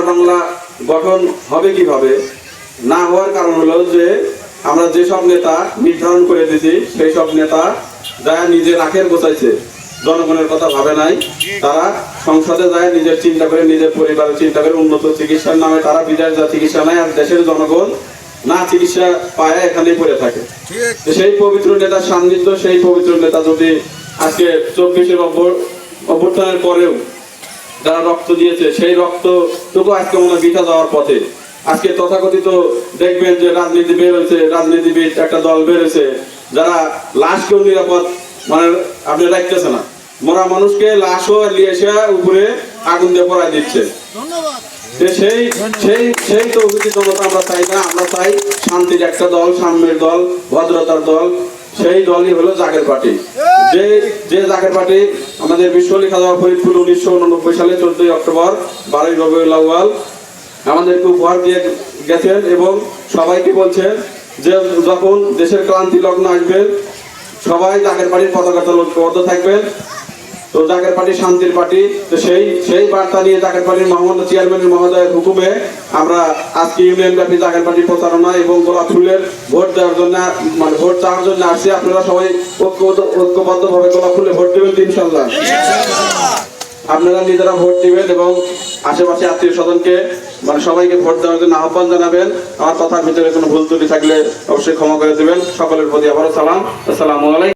সোনার বাংলা গঠন হবে কীভাবে? না হওয়ার কারণ হলো যে আমরা যেসব নেতা নির্ধারণ করে দিয়েছি সেই সব নেতা যারা নিজের আখের গোছাইছে জনগণের কথা ভাবে নাই তারা সংসদে যায় নিজের চিন্তা করে নিজের পরিবারের চিন্তা করে উন্নত চিকিৎসার নামে তারা বিদেশ যা চিকিৎসা নেয় আর দেশের জনগণ না চিকিৎসা পায় এখানেই পড়ে থাকে। সেই পবিত্র নেতার সান্নিধ্য সেই পবিত্র নেতা যদি আজকে চব্বিশের অভ্যর্থনের পরেও যারা রক্ত দিয়েছে সেই রক্তটুকু আজকে মনে বৃথা যাওয়ার পথে। আজকে তথাকথিত দেখবেন যে রাজনীতি বের হয়েছে রাজনীতিবিদ একটা দল বের হয়েছে যারা লাশকেও নিরাপদ মানে আপনি রাখতেছে না। মরা মানুষকে লাশও নিয়ে এসে উপরে আগুন দিয়ে পড়ায় দিচ্ছে। সেই সেই সেই তৌহিদি জনতা আমরা চাই না আমরা চাই শান্তির একটা দল সাম্যের দল ভদ্রতার দল সেই দলই হলো জাগের পার্টি। যে যে জাকের পার্টি আমাদের বিশ্ব লেখা দেওয়া ফরিদপুর উনিশশো উননব্বই সালে চোদ্দই অক্টোবর, বারোই রবিউল আউয়াল, আমাদেরকে উপহার দিয়ে গেছেন এবং সবাইকে বলছেন যে যখন দেশের ক্লান্তি লগ্ন আসবেন সবাই জাকের বাড়ির পতাকা তলবদ্ধ থাকবেন তো জাকের পার্টি শান্তির পার্টি। তো সেই সেই বার্তা নিয়ে জাকের পার্টির মহামান্য চেয়ারম্যান মহোদয়ের হুকুমে আমরা আজকে ইউনিয়ন ব্যাপী জাকের পার্টির প্রচারণা এবং গোলাপ ফুলের ভোট দেওয়ার জন্য মানে ভোট চাওয়ার জন্য আসছি। আপনারা সবাই ঐক্যবদ্ধ ভাবে গোলাপ ফুলে ভোট দেবেন ইনশাল্লাহ আপনারা নিজেরা ভোট দিবেন এবং আশেপাশে আত্মীয় স্বজনকে মানে সবাইকে ভোট দেওয়ার জন্য আহ্বান জানাবেন। আমার কথার ভিতরে কোনো ভুল ত্রুটি থাকলে অবশ্যই ক্ষমা করে দেবেন। সকলের প্রতি আবারও সালাম। আসসালামু আলাইকুম।